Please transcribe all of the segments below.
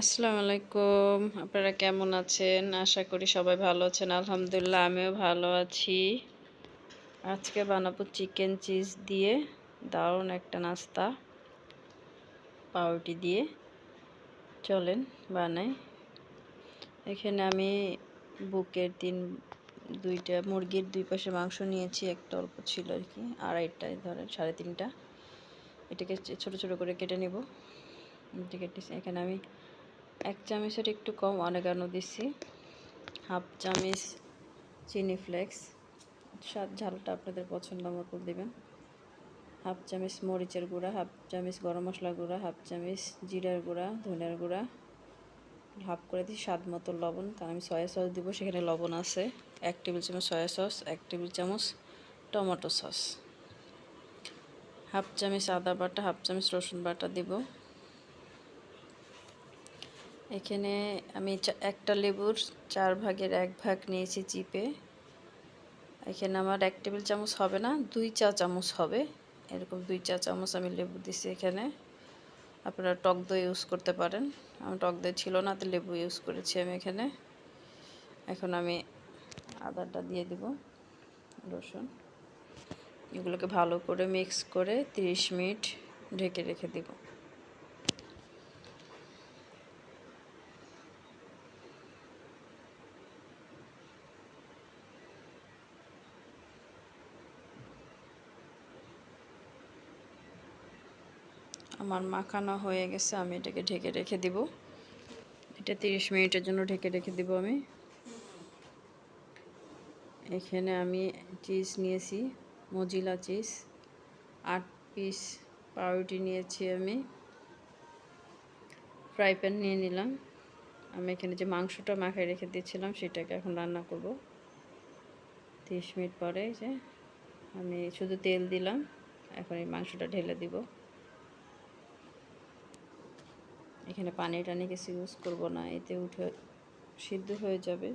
আসসালামু আলাইকুম। আপনারা কেমন আছেন? আশা করি সবাই ভালো আছেন। আলহামদুলিল্লাহ, আমিও ভালো আছি। আজকে বানাবো চিকেন চিজ দিয়ে দারুণ একটা নাস্তা। পাউরুটি দিয়ে। চলেন, বানাই। এখানে আমি বুকের তিন, দুইটা, মুরগির দুই পাশে মাংস নিয়েছি। একটা অল্প ছিল আর কি, আড়াইটায় ধরেন, সাড়ে তিনটা। এটাকে ছোট ছোট করে কেটে নেব। কেটে এখানে আমি এক চামচের একটু কম অনেগানো দিচ্ছি হাফ চামচ চিনি ফ্লেক্স। স্বাদ ঝালটা আপনাদের পছন্দ মতো দেবেন। হাফ চামচ মরিচের গুঁড়া, হাফ চামচ গরম মশলা গুঁড়া, হাফ চামচ জিরার গুঁড়া, ধনিয়ার গুঁড়া। হাফ করে দিই স্বাদ মতো লবণ। কারণ আমি সয়া সস দিব, সেখানে লবণ আছে। এক টেবিল চামচ সয়া সস, এক টেবিল চামচ টমেটো সস। হাফ চামচ আদা বাটা, হাফ চামচ রসুন বাটা দিব। এখানে আমি একটা লেবুর চার ভাগের এক ভাগ নিয়েছি চিপে। এখানে আমার এক টেবিল চামচ হবে না, দুই চা চামচ হবে। এরকম দুই চা চামচ আমি লেবু দিছি এখানে। আপনারা টক দই ইউজ করতে পারেন। আমার টক দই ছিল না, তো লেবু ইউজ করেছি আমি এখানে। এখন আমি আদাটা দিয়ে দেব, রসুন। এগুলোকে ভালো করে মিক্স করে 30 মিনিট ঢেকে রেখে দেবো। আমার মাখানো হয়ে গেছে, আমি এটাকে ঢেকে রেখে দিব। এটা তিরিশ মিনিটের জন্য ঢেকে রেখে দিব আমি। এখানে আমি চিজ নিয়েছি, মজিলা চিজ। আট পিস পাউরুটি নিয়েছি আমি। ফ্রাই প্যান নিয়ে নিলাম। আমি এখানে যে মাংসটা মাখায় রেখে দিয়েছিলাম, সেটাকে এখন রান্না করব। তিরিশ মিনিট পরে যে আমি শুধু তেল দিলাম, এখন এই মাংসটা ঢেলে দিব। এখানে পানি টানি কিছু ইউজ করব না, এতে উঠে সিদ্ধ হয়ে যাবে।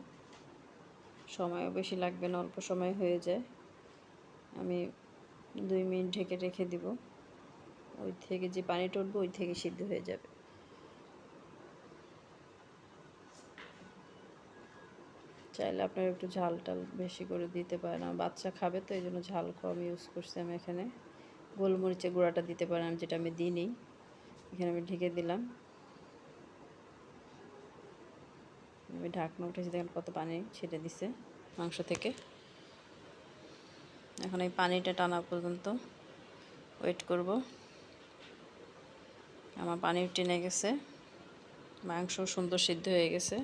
সময়ও বেশি লাগবে না, অল্প সময় হয়ে যায়। আমি দুই মিনিট ঢেকে রেখে দিব। ওই থেকে যে পানিটা উঠবে ওই থেকে সিদ্ধ হয়ে যাবে। চাইলে আপনারা একটু ঝাল টাল বেশি করে দিতে পারেন। আমার বাচ্চা খাবে তো, এই জন্য ঝাল কম ইউজ করছি আমি এখানে। গোলমরিচের গুঁড়াটা দিতে পারেন, যেটা আমি দিই এখানে আমি ঢেকে দিলাম। আমি ঢাকনা উঠেছি দেখেন কত পানি ছেড়ে দিছে মাংস থেকে। এখন এই পানিটা টানা পর্যন্ত ওয়েট করব। আমার পানি টেনে গেছে, মাংস সুন্দর সিদ্ধ হয়ে গেছে।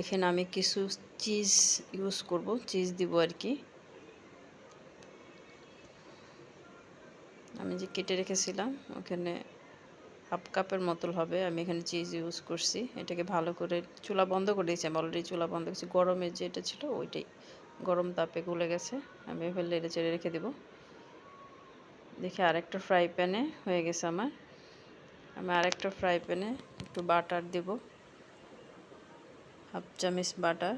এখানে আমি কিছু চিজ ইউজ করব, চিজ দিব আর কি। আমি যে কেটে রেখেছিলাম, ওখানে হাফ কাপের মতল হবে। আমি এখানে চিজ ইউজ করছি। এটাকে ভালো করে চুলা বন্ধ করে দিয়েছি। আমি অলরেডি চুলা বন্ধ করেছি। গরমের যেটা ছিল ওইটাই। গরম তাপে গলে গেছে। আমি এবার লেড়ে চেড়ে রেখে দেবো। দেখি আরেকটা ফ্রাই প্যানে হয়ে গেছে আমার। আমি আরেকটা ফ্রাই প্যানে একটু বাটার দেব। হাফ চামিচ বাটার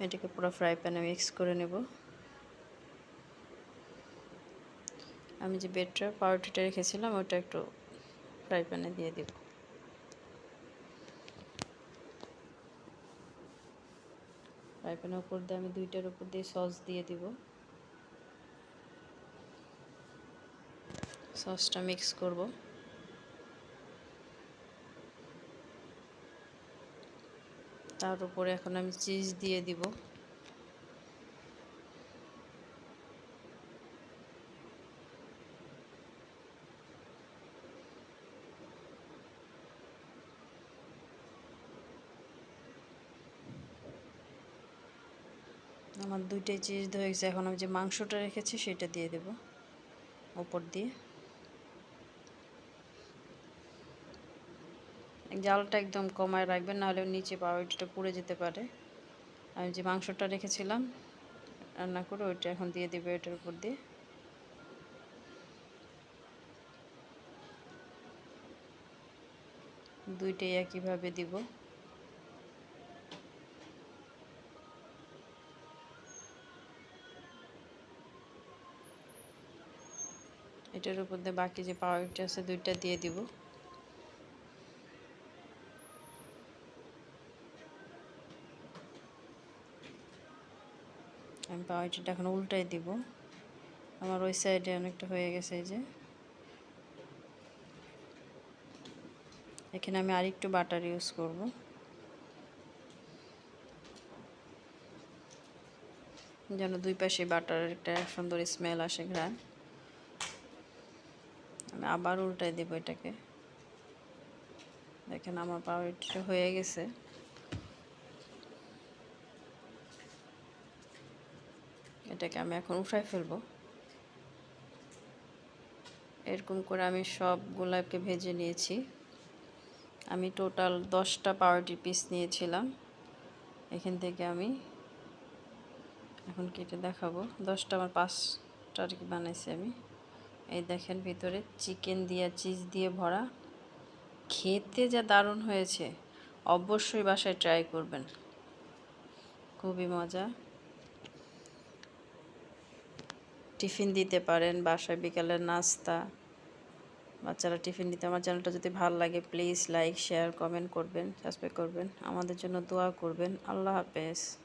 এটাকে পুরো ফ্রাই প্যানে মিক্স করে নেব। আমি যে বেডটা, পাউরুটিটা রেখেছিলাম, ওটা একটু ফ্রাই প্যানে দিয়ে দেব। ফ্রাই প্যানের উপর দিয়ে আমি দুইটার উপর দিয়ে সস দিয়ে দিব। সসটা মিক্স করব। তার উপরে এখন আমি চিজ দিয়ে দিব। আমার দুইটাই চিজ হয়ে গেছে এখন আমি যে মাংসটা রেখেছি, সেটা দিয়ে দেব ওপর দিয়ে। জালটা একদম কমায় রাখবেন, নাহলে নিচে পাউরুটিটা পুড়ে যেতে পারে। আমি যে মাংসটা রেখেছিলাম, রান্না করে ওইটা এখন দিয়ে দেবে এটার উপর দিয়ে। দুইটাই একইভাবে দিব। এটার উপর দিয়ে বাকি যে পাউরুটি আছে দুইটা দিয়ে দিব। আমি পাউরুটিটা এখন উল্টাই দিব। আমার ওই সাইডে অনেকটা হয়ে গেছে এই যে। এখানে আমি আরেকটু বাটার ইউজ করব। যেন দুই পাশে বাটারের একটা সুন্দর স্মেল আসে ঘ্রাণ। আবার উল্টাই দেব এটাকে। দেখেন আমার পাউরুটিটা হয়ে গেছে। এটাকে আমি এখন উঠাই ফেলব। এরকম করে আমি সব গোলাপকে ভেজে নিয়েছি। আমি টোটাল দশটা পাউরুটি পিস নিয়েছিলাম। এখান থেকে আমি এখন কেটে দেখাবো। দশটা আমার পাঁচটা আর কি বানাইছি আমি। এই দেখেন ভিতরে চিকেন দিয়ে, চিজ দিয়ে ভরা। খেতে যা দারুণ হয়েছে, অবশ্যই বাসায় ট্রাই করবেন। খুবই মজা। টিফিন দিতে পারেন, বাসায় বিকালের নাস্তা। বাচ্চারা টিফিন দিতে, আমার চ্যানেলটা যদি ভালো লাগে প্লিজ লাইক শেয়ার কমেন্ট করবেন সাবস্ক্রাইব করবেন। আমাদের জন্য দোয়া করবেন। আল্লাহ হাফেজ।